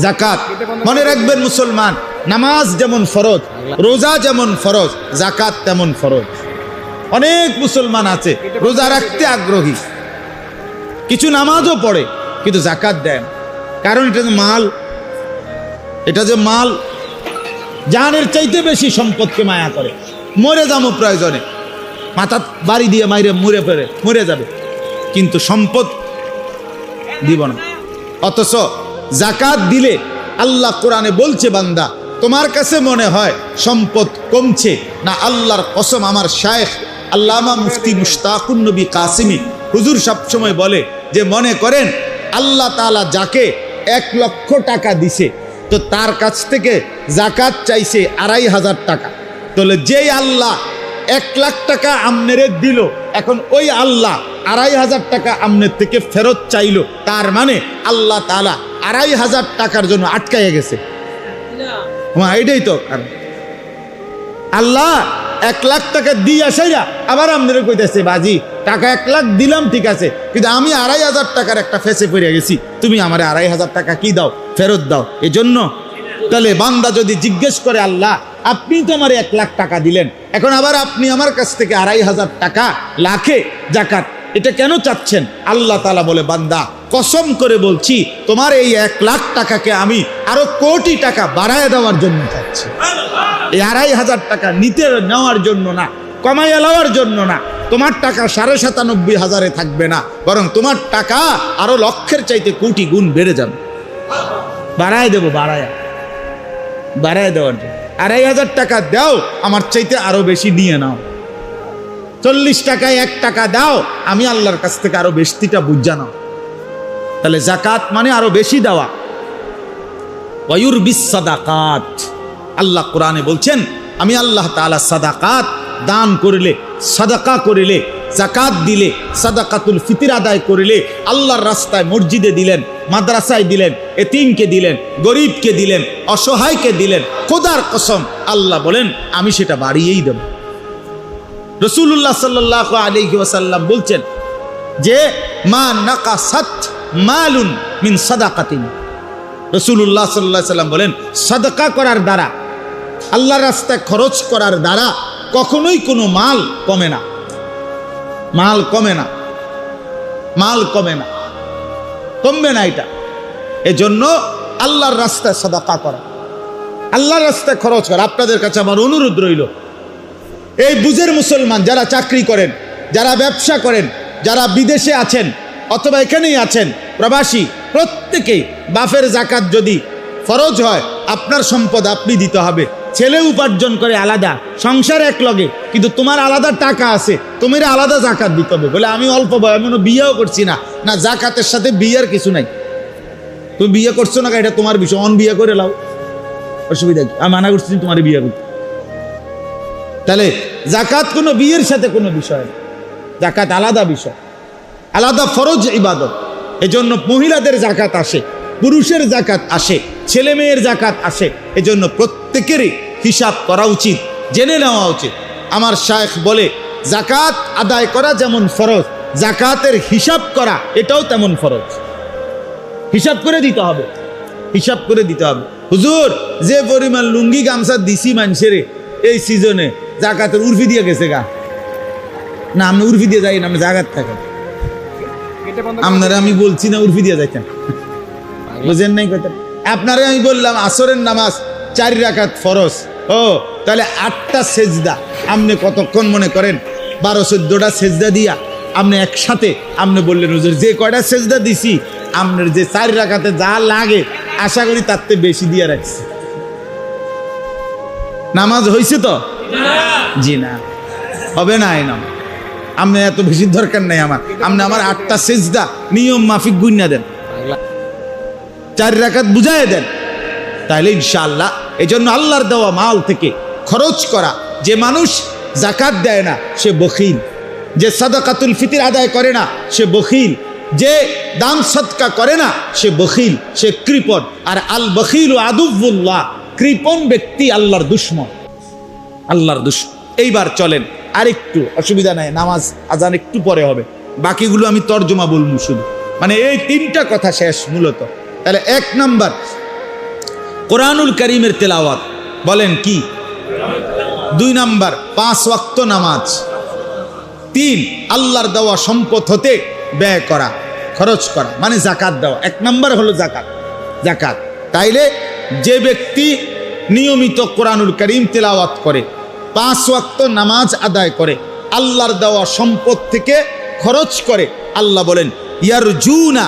জাকাত। মনে রাখবেন মুসলমান, নামাজ যেমন ফরজ, রোজা যেমন ফরজ, জাকাত তেমন ফরজ। অনেক মুসলমান আছে, রোজা রাখতে আগ্রহী। কিছু নামাজও পড়ে, কিন্তু জাকাত দেন। কারণ এটা যে মাল, এটা যে মাল জানের চাইতে বেশি সম্পদকে মায়া করে। মরে যাব প্রয়োজনে। মাথা বাড়ি দিয়ে মাইরে মরে ফেরে, মরে যাবে। কিন্তু সম্পদ দিব না। অথচ জাকাত দিলে আল্লাহ কোরআনে বলছে, বান্দা, তোমার কাছে মনে হয় সম্পদ কমছে? না, আল্লাহর কসম আমার শায়েখ আল্লামা মুফতি মুশতাকুন নবী কাসিমি হুজুর সবসময় বলে যে, মনে করেন আল্লাহ তাআলা যাকে এক লক্ষ টাকা দিছে, তো তার কাছ থেকে জাকাত চাইছে আড়াই হাজার টাকা। তাহলে যেই আল্লাহ এক লাখ টাকা আমনেরে দিল এখন ওই আল্লাহ আড়াই হাজার টাকা আমনের থেকে ফেরত চাইলো। তার মানে আল্লাহ তালা আড়াই হাজার টাকার জন্য আটকাইয়া গেছে। এটাই তো। আল্লাহ এক লাখ টাকা দিয়ে আসাইয়া আবার আপনাদের কইতেছে, বাজি, টাকা এক লাখ দিলাম, ঠিক আছে, কিন্তু আমি আড়াই হাজার টাকার একটা ফেসে পড়ে গেছি। তুমি আমার আড়াই হাজার টাকা কি দাও? ফেরত দাও। এজন্য তাহলে বান্দা যদি জিজ্ঞেস করে, আল্লাহ, আপনি তো আমার এক লাখ টাকা দিলেন, এখন আবার আপনি আমার কাছ থেকে আড়াই হাজার টাকা, লাখে জাকাত, এটা কেন চাচ্ছেন? আল্লাহ তালা বলে, বান্দা, কসম করে বলছি, তোমার এই এক লাখ টাকাকে আমি আরও কোটি টাকা বাড়ায় দেওয়ার জন্য চাচ্ছি। এই আড়াই হাজার টাকা নিতে নেওয়ার জন্য না, কমাইয়া নেওয়ার জন্য না, তোমার টাকা সাড়ে সাতানব্বই হাজারে থাকবে না, বরং তোমার টাকা আরও লক্ষের চাইতে কোটি গুণ বেড়ে যাবে। বাড়ায় দেবো, বাড়ায়। বাড়ায় দেওয়ার জন্য। আড়াই হাজার টাকা দাও, আমার চাইতে আরও বেশি নিয়ে নাও। চল্লিশ টাকায় এক টাকা দাও, আমি আল্লাহর কাছ থেকে আরও বেশিটা বুঝা নাও। তাহলে জাকাত মানে আরও বেশি দেওয়া। ওয়ুর সাদাকাত। আল্লাহ কোরআনে বলছেন, আমি আল্লাহ তাআলা সাদাকাত দান করিলে, সাদাকা করিলে জাকাত দিলে, সাদাকাতুল ফিতির আদায় করিলে আল্লাহর রাস্তায় মসজিদে দিলেন, মাদ্রাসায় দিলেন, এতিমকে দিলেন, গরিবকে দিলেন, অসহায়কে দিলেন, খোদার কসম আল্লাহ বলেন, আমি সেটা বাড়িয়েই দেব। রসুল্লাহ সাল্লাহ আলহি ওয়াসাল্লাম বলছেন যে, মা নাকা সাত মালুন মিন সাদাকাতিন। রসুল্লাহ সাল্লাহ সাল্লাম বলেন, সাদকা করার দ্বারা, আল্লাহর রাস্তায় খরচ করার দ্বারা কখনোই কোনো মাল কমে না। মাল কমে না। মাল কমে না। কমবে না এটা। এজন্য আল্লাহর রাস্তায় সাদাকা করা। আল্লাহর রাস্তায় খরচ করা। আপনাদের কাছে আমার অনুরোধ রইল, এই বুঝের মুসলমান যারা চাকরি করেন, যারা ব্যবসা করেন, যারা বিদেশে আছেন, অথবা এখানেই আছেন, প্রবাসী, প্রত্যেকেই বাফের জাকাত যদি ফরজ হয়, আপনার সম্পদ আপনি দিতে হবে। ছেলে উপার্জন করে আলাদা, সংসার এক লগে কিন্তু তোমার আলাদা টাকা আছে, তোমার আলাদা জাকাত দিতে হবে। বলে আমি অল্প বয় আমি বিয়েও করছি না। না, জাকাতের সাথে বিয়ের কিছু নাই। তুমি বিয়ে করছ না এটা তোমার বিষয়। অন বিয়ে করে লাও। অসুবিধা কি? আমি মানা করছি তোমার বিয়ে করতে। তাহলে জাকাত কোনো বিয়ের সাথে কোনো বিষয় না। জাকাত আলাদা বিষয়। আলাদা ফরজ ইবাদত। এজন্য মহিলাদের জাকাত আসে, পুরুষের জাকাত আসে। ছেলে মেয়ের জাকাত আসে। এজন্য প্রত্যেকেরই হিসাব করা উচিত জেনে নেওয়া উচিত। আমার শায়েখ বলে জাকাত আদায় করা যেমন ফরজ জাকাতের হিসাব করা এটাও তেমন ফরজ। হিসাব করে দিতে হবে। হিসাব করে দিতে হবে। হুজুর যে পরিমাণ লুঙ্গি গামছা দিছি মানুষের এই সিজনে জাকাতের উর্ফি দিয়ে গেছে গা। না আপনি উর্ফি দিয়ে যাই না আপনি জাগাত থাকেন আপনারা আমি বলছি না উর্ফি দিয়ে যাইতেন। বুঝেন নাই কথা আপনারে আমি বললাম, আসরের নামাজ চারি রাকাত ফরজ। ও, তাহলে আটটা সেজদা। আপনি কতক্ষণ মনে করেন? বারো চোদ্দটা সেজদা দিয়া আপনি একসাথে, আপনি বললেন, হুজুর, যে কয়টা সেজদা দিছি, আপনার যে চারি রাখাতে যা লাগে, আশা করি তার থেকে বেশি দিয়ে রাখছি। নামাজ হয়েছে তো? জি না। হবে না এই নাম আপনি এত বেশি দরকার নাই আমার। আপনি আমার আটটা সেজদা নিয়ম মাফিক গুন্যা দেন। চার রাকাত বুঝাই দেন। তাহলে ইনশাআল্লাহ জন্য আল্লাহর দেওয়া মাল থেকে খরচ করা যে মানুষ জাকাত দেয় না, সে বখিল। যে সাদাকাতুল ফিতির আদায় করে না, সে বখিল। যে দান সৎকা করে না, সে বখিল, সে কৃপণ। আর আল বখিল আদুবুল্লাহ কৃপণ ব্যক্তি আল্লাহর দুশ্মন। আল্লাহর দুশ্মন। এইবার চলেন, আরেকটু অসুবিধা নাই, নামাজ আজান একটু পরে হবে। বাকিগুলো আমি তর্জমা বলব শুধু। মানে এই তিনটা কথা শেষ মূলত। তাহলে এক নাম্বার, কোরআনুল করিমের তেলাওয়াত, বলেন কি? দুই নাম্বার, পাঁচ ওয়াক্ত নামাজ। তিন, আল্লাহর দেওয়া সম্পদ হতে ব্যয় করা, খরচ করা মানে জাকাত দেওয়া। এক নাম্বার হলো জাকাত জাকাত তাইলে যে ব্যক্তি নিয়মিত কোরআনুল করিম তেলাওয়াত করে, পাঁচ ওয়াক্ত নামাজ আদায় করে, আল্লাহর দেওয়া সম্পদ থেকে খরচ করে, আল্লাহ বলেন ইয়ার জুনা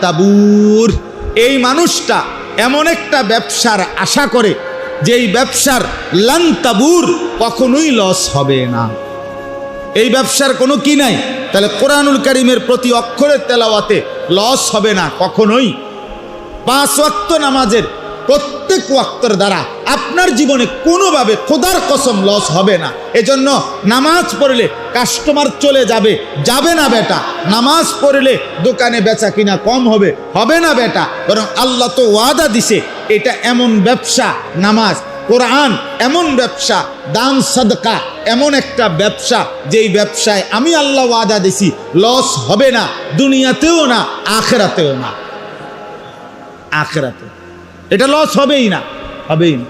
তাবুর। এই মানুষটা এমন একটা ব্যবসার আশা করে যে এই ব্যবসার লান্তাবুর কখনোই লস হবে না। এই ব্যবসার কোনো কি নাই? তাহলে কোরআনুল করিমের প্রতি অক্ষরের তেলাওয়াতে লস হবে না কখনোই। পাঁচ ওয়াক্ত নামাজের প্রত্যেক ওয়াক্তর দ্বারা আপনার জীবনে কোনোভাবে খোদার কসম লস হবে না। এজন্য নামাজ পড়লে কাস্টমার চলে যাবে। যাবে না বেটা। নামাজ পড়লে দোকানে বেচা কিনা কম হবে। হবে না বেটা। বরং আল্লাহ তো ওয়াদা দিছে, এটা এমন ব্যবসা, নামাজ, কোরআন এমন ব্যবসা, দান, সদকা এমন একটা ব্যবসা, যেই ব্যবসায় আমি আল্লাহ ওয়াদা দিছি, লস হবে না। দুনিয়াতেও না, আখেরাতেও না। আখেরাতে এটা লস হবেই না। হবেই না।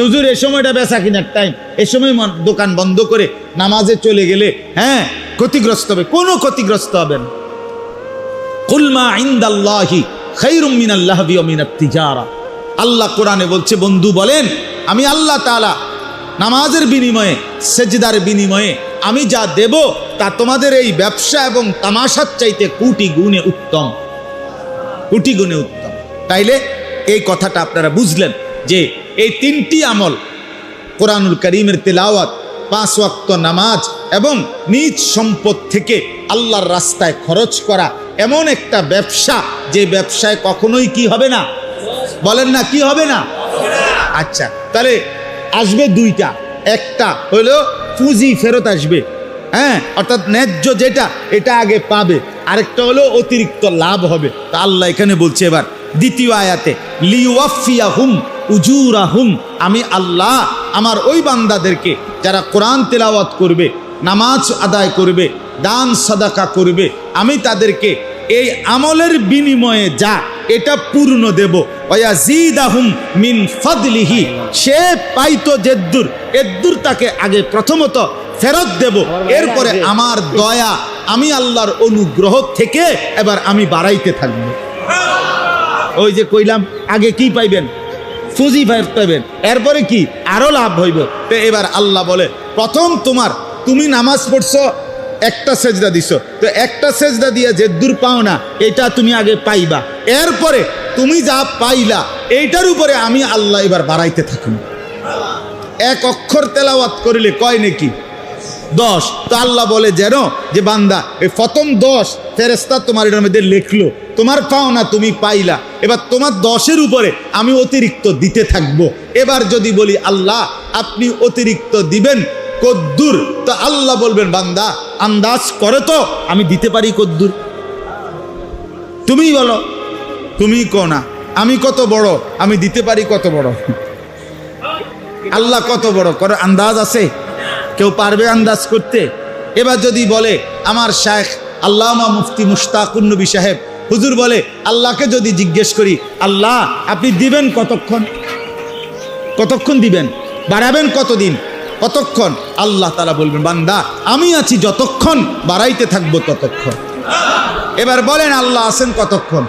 হুজুর, এ সময়টা বেচা কিনার টাইম এ সময় দোকান বন্ধ করে নামাজে চলে গেলে হ্যাঁ ক্ষতিগ্রস্ত হবে। কোনো ক্ষতিগ্রস্ত হবে না। কুলমা ইন্দাল্লাহি খাইরুম মিনাল্লাহ মিনাত তিজারা। আল্লাহ কোরআনে বলছে, বন্ধু বলেন, আমি আল্লাহ তাআলা নামাজের বিনিময়ে, সেজদার বিনিময়ে আমি যা দেব তা তোমাদের এই ব্যবসা এবং তামাশার চাইতে কুটি গুণে উত্তম। কুটি গুণে উত্তম। তাইলে এই কথাটা আপনারা বুঝলেন যে এই তিনটি আমল কোরআনুল করিমের তেলাওয়াত, পাঁচ ওয়াক্ত নামাজ এবং নিজ সম্পদ থেকে আল্লাহর রাস্তায় খরচ করা এমন একটা ব্যবসা যে ব্যবসায় কখনোই কি হবে না? বলেন না কি হবে না? আচ্ছা তাহলে আসবে দুইটা। একটা হলো পুঁজি ফেরত আসবে হ্যাঁ অর্থাৎ ন্যায্য যেটা, এটা আগে পাবে। আরেকটা হলো অতিরিক্ত লাভ হবে। তা আল্লাহ এখানে বলছে এবার দ্বিতীয় আয়াতে লিওয়াফিয়া হুম উজুরা হুম আমি আল্লাহ, আমার ওই বান্দাদেরকে যারা কোরআন তেলাওয়াত করবে, নামাজ আদায় করবে, দান সাদাকা করবে, আমি তাদেরকে এই আমলের বিনিময়ে যা, এটা পূর্ণ দেব। ওয়াজিদাহুম মিন ফাদলিহি, সে পাইতো জেদ্দুর এদ্দুর তাকে আগে প্রথমত ফেরত দেব। এরপরে আমার দয়া, আমি আল্লাহর অনুগ্রহ থেকে এবার আমি বাড়াইতে থাকব। ওই যে কইলাম, আগে কি পাইবেন? ফাইভ পাইবেন এরপরে কি? আরও লাভ হইব। তো এবার আল্লাহ বলে, প্রথম তোমার, তুমি নামাজ পড়ছো, একটা সেজদা দিছো। তো একটা সেজদা দিয়ে যে দূর পাও না, এটা তুমি আগে পাইবা। এরপরে তুমি যা পাইলা, এইটার উপরে আমি আল্লাহ এবার বাড়াইতে থাকুন। এক অক্ষর তেলাওয়াত করিলে কয় নাকি? দশ। তো আল্লাহ বলে যেন যে বান্দা, এই প্রথম দশ ফেরেস্তা তোমার এটার মধ্যে লেখলো। তোমার পাও না, তুমি পাইলা। এবার তোমার দশের উপরে আমি অতিরিক্ত দিতে থাকব। এবার যদি বলি, আল্লাহ, আপনি অতিরিক্ত দিবেন কদ্দুর। তো আল্লাহ বলবেন, বান্দা, আন্দাজ করে তো, আমি দিতে পারি কদ্দুর। তুমিই বলো তুমি কো না, আমি কত বড়, আমি দিতে পারি কত বড়? আল্লাহ কত বড় করে আন্দাজ আছে? কেউ পারবে আন্দাজ করতে? এবার যদি বলে, আমার শায়েখ আল্লামা মুফতি মুশতাকুন নবী সাহেব। হুজুর বলে, আল্লাহকে যদি জিজ্ঞেস করি, আল্লাহ, আপনি দিবেন কতক্ষণ? কতক্ষণ দিবেন? বাড়াবেন কতদিন? কতক্ষণ? আল্লাহ তালা বলবেন, বান্দা, আমি আছি যতক্ষণ, বাড়াইতে থাকব ততক্ষণ। এবার বলেন, আল্লাহ আছেন কতক্ষণ?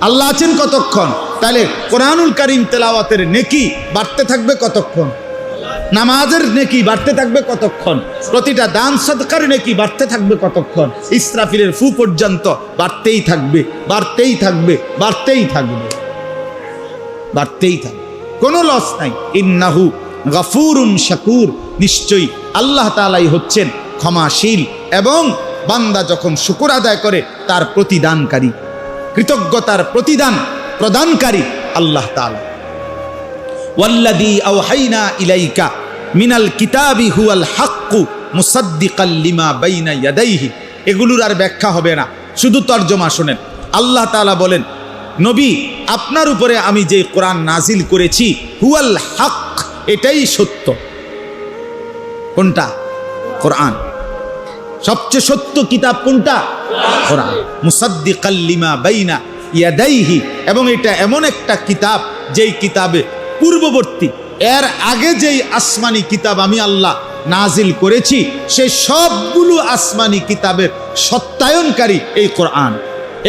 আল্লাহ আছেন কতক্ষণ? তাহলে কোরআনুল করিম তেলাওয়াতের নেকি বাড়তে থাকবে কতক্ষণ? নামাজের নেকি বাড়তে থাকবে কতক্ষণ? প্রতিটা দান সদকার নেকি বাড়তে থাকবে কতক্ষণ? ইসরাফিলের ফু পর্যন্ত বাড়তেই থাকবে বাড়তেই থাকবে বাড়তেই থাকবে। বাড়তেই থাকবে। কোনো লস নাই। ইন্নাহু গাফুরুন শাকুর। নিশ্চয়ই আল্লাহ তালাই হচ্ছেন ক্ষমাশীল এবং বান্দা যখন শুকুর আদায় করে, তার প্রতিদানকারী, কৃতজ্ঞতার প্রতিদান প্রদানকারী আল্লাহ তাআলা। ওয়াল্লাযী আওহাইনা ইলাইকা মিনাল কিতাবি হুয়াল হাক্কু মুসাদ্দিকাল লিমা বাইনা ইয়াদাইহি। এগুলোর আর ব্যাখ্যা হবে না। শুধু তর্জমা শোনেন। আল্লাহ তাআলা বলেন, নবী, আপনার উপরে আমি যে কোরআন নাজিল করেছি, হুয়াল হক এটাই সত্য। কোনটা? কোরআন। সবচেয়ে সত্য কিতাব কোনটা? কোরআন। মুসাদ্দিকাল লিমা বাইনা ইয়াদাইহি। এবং এটা এমন একটা কিতাব, যেই কিতাবে পূর্ববর্তী। এর আগে যেই আসমানি কিতাব আমি আল্লাহ নাজিল করেছি, সে সবগুলো আসমানি কিতাবের সত্যায়নকারী এই কোরআন।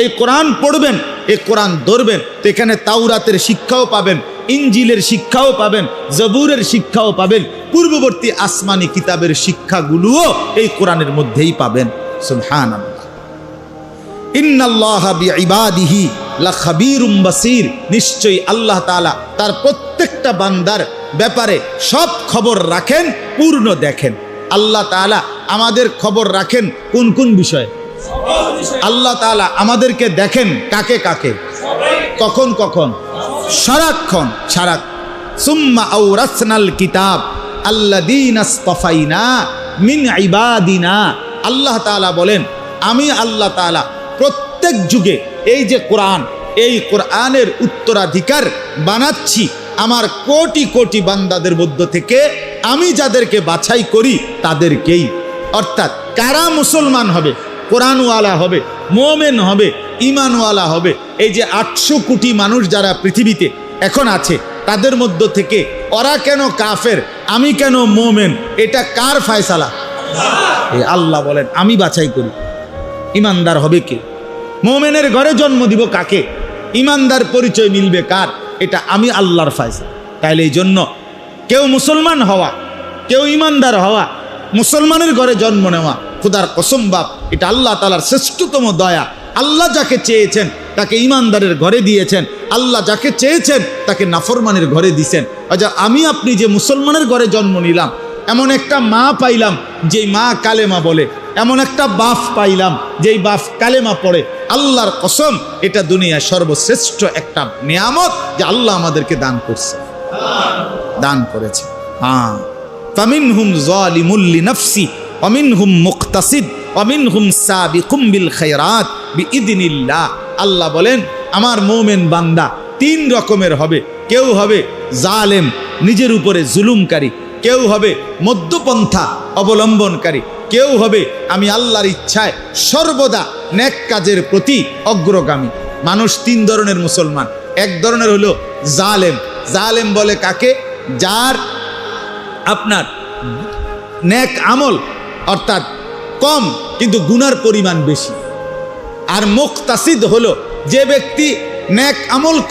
এই কোরআন পড়বেন, এই কোরআন ধরবেন এখানে তাওরাতের শিক্ষাও পাবেন ইঞ্জিলের শিক্ষাও পাবেন, জবুরের শিক্ষাও পাবেন, পূর্ববর্তী আসমানি কিতাবের শিক্ষাগুলোও এই কোরআনের মধ্যেই পাবেন। সুবহান ইবাদিহি লাখাবীরুম বাসীর, নিশ্চয়ই আল্লাহ তাআলা তার প্রত্যেকটা বান্দার ব্যাপারে সব খবর রাখেন, পূর্ণ দেখেন। আল্লাহ তাআলা আমাদের খবর রাখেন কোন কোন বিষয়ে? আল্লাহ তাআলা আমাদেরকে দেখেন কাকে কাকে। কখন কখন? সারাক্ষণ সারা সুম্মা আওরাসনাল কিতাব, আল্লাযীনা ইসতাফাইনা মিন ইবাদিনা। আল্লাহ তাআলা বলেন, আমি আল্লাহ তাআলা প্রত্যেক যুগে এই যে কোরআন, এই কোরআনের উত্তরাধিকার বানাচ্ছি, আমার কোটি কোটি বান্দাদের মধ্য থেকে আমি যাদেরকে বাছাই করি তাদেরকেই। অর্থাৎ কারা মুসলমান হবে? কোরআনওয়ালা হবে, মোমেন হবে ইমানওয়ালা হবে। এই যে আটশো কোটি মানুষ যারা পৃথিবীতে এখন আছে, তাদের মধ্য থেকে ওরা কেন কাফের, আমি কেন মোমেন? এটা কার ফায়সালা? আল্লাহ বলেন, আমি বাছাই করি। ইমানদার হবে কে? মোমেনের ঘরে জন্ম দিব কাকে? ইমানদার পরিচয় মিলবে কার? এটা আমি আল্লাহর ফায়সা তাইলে এই জন্য কেউ মুসলমান হওয়া, কেউ ইমানদার হওয়া, মুসলমানের ঘরে জন্ম নেওয়া, খুদার বাপ, এটা আল্লাহ তালার শ্রেষ্ঠতম দয়া। আল্লাহ যাকে চেয়েছেন, তাকে ইমানদারের ঘরে দিয়েছেন। আল্লাহ যাকে চেয়েছেন, তাকে নাফরমানের ঘরে দিছেন। আচ্ছা আমি আপনি যে মুসলমানের ঘরে জন্ম নিলাম, এমন একটা মা পাইলাম, যেই মা কালেমা বলে। এমন একটা বাফ পাইলাম, যেই বাফ কালেমা পড়ে। আল্লাহর কসম, এটা দুনিয়া সর্বশ্রেষ্ঠ একটা নিয়ামত যে আল্লাহ আমাদেরকে দান করছে। দান করেছে। হ্যাঁ। ফামিন হুম জালিমুল্লি নফসি অমিন হুম মুক্তাসিদ অমিন হুম সাবিকুম বিল খায়রাত, বিইদিনিল্লাহ। আল্লাহ বলেন, আমার মোমেন বান্দা তিন রকমের হবে। কেউ হবে জালেম, নিজের উপরে জুলুমকারী। কেউ হবে মধ্যপন্থা, অবলম্বনকারী। কেউ হবে আমি আল্লাহর ইচ্ছায় সর্বদা ন্যাক কাজের প্রতি অগ্রগামী। মানুষ তিন ধরনের মুসলমান। এক ধরনের হলো জালেম। জালেম বলে কাকে? যার আপনার ন্যাক আমল অর্থাৎ কম কিন্তু গুনার পরিমাণ বেশি। আর মুক্তাসিদ হলো যে ব্যক্তি ন্যাক আমল